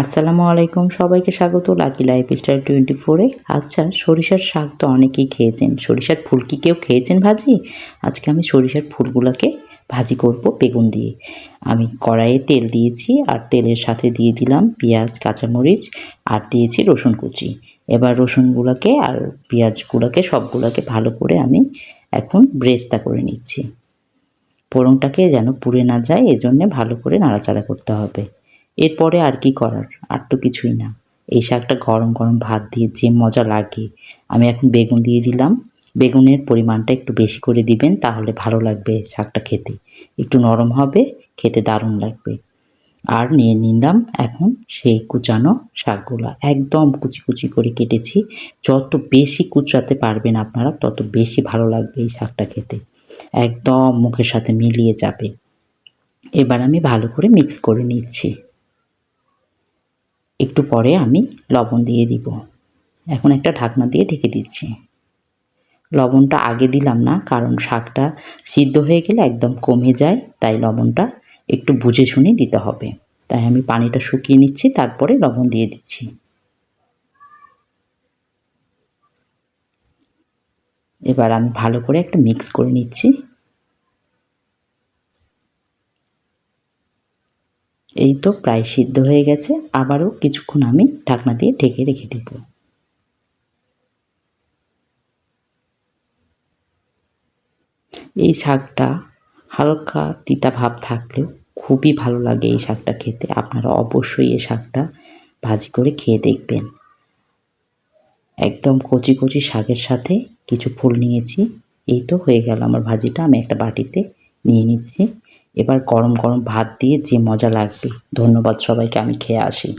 আসসালামু আলাইকুম, সবাইকে স্বাগত। লাকি লাইফ স্টাইল টোয়েন্টি ফোরে আচ্ছা সরিষার শাক তো অনেকেই খেয়েছেন। সরিষার ফুল কি কেউ খেয়েছেন ভাজি? আজকে আমি সরিষার ফুলগুলোকে ভাজি করব বেগুন দিয়ে। আমি কড়াইয়ে তেল দিয়েছি আর তেলের সাথে দিয়ে দিলাম পেঁয়াজ, কাঁচামরিচ আর দিয়েছি রসুন কুচি। এবার রসুনগুলোকে আর পেঁয়াজগুলোকে সবগুলোকে ভালো করে আমি এখন ব্রেস্তা করে নিচ্ছি। ফোড়নটাকে যেন পুড়ে না যায়, এজন্যে ভালো করে নাড়াচাড়া করতে হবে। এরপরে আর কি করার? আর তো কিছুই না। এই শাকটা গরম গরম ভাত দিয়ে যে মজা লাগে। আমি এখন বেগুন দিয়ে দিলাম। বেগুনের পরিমাণটা একটু বেশি করে দিবেন, তাহলে ভালো লাগবে শাকটা খেতে। একটু নরম হবে, খেতে দারুণ লাগবে। আর নিয়ে নিলাম এখন সেই কুচানো শাকগুলো। একদম কুচি কুচি করে কেটেছি। যত বেশি কুচাতে পারবেন আপনারা, তত বেশি ভালো লাগবে এই শাকটা খেতে। একদম মুখের সাথে মিলিয়ে যাবে। এবার আমি ভালো করে মিক্স করে নিচ্ছি। একটু পরে আমি লবণ দিয়ে দিব। এখন একটা ঢাকনা দিয়ে ঢেকে দিচ্ছি। লবণটা আগে দিলাম না, কারণ শাকটা সিদ্ধ হয়ে গেলে একদম কমে যায়, তাই লবণটা একটু বুঝে শুনে দিতে হবে। তাই আমি পানিটা শুকিয়ে নিচ্ছি, তারপরে লবণ দিয়ে দিচ্ছি। এবার আমি ভালো করে একটা মিক্স করে নিচ্ছি। এই তো প্রায় সিদ্ধ হয়ে গেছে, আবারও কিছুক্ষণ আমি ঢাকনা দিয়ে ঢেকে রেখে দেব। এই শাকটা হালকা তিতা ভাব থাকলেও খুবই ভালো লাগে এই শাকটা খেতে, আপনারা অবশ্যই এই শাকটা ভাজি করে খেয়ে দেখবেন। একদম কচি কচি শাকের সাথে কিছু ফুল নিয়েছি, এই তো হয়ে গেল আমার ভাজিটা, আমি একটা বাটিতে নিয়ে নিচ্ছি। এবার গরম গরম ভাত দিয়ে যে মজা লাগবে। ধন্যবাদ সবাইকে আমি খেয়ে আসি।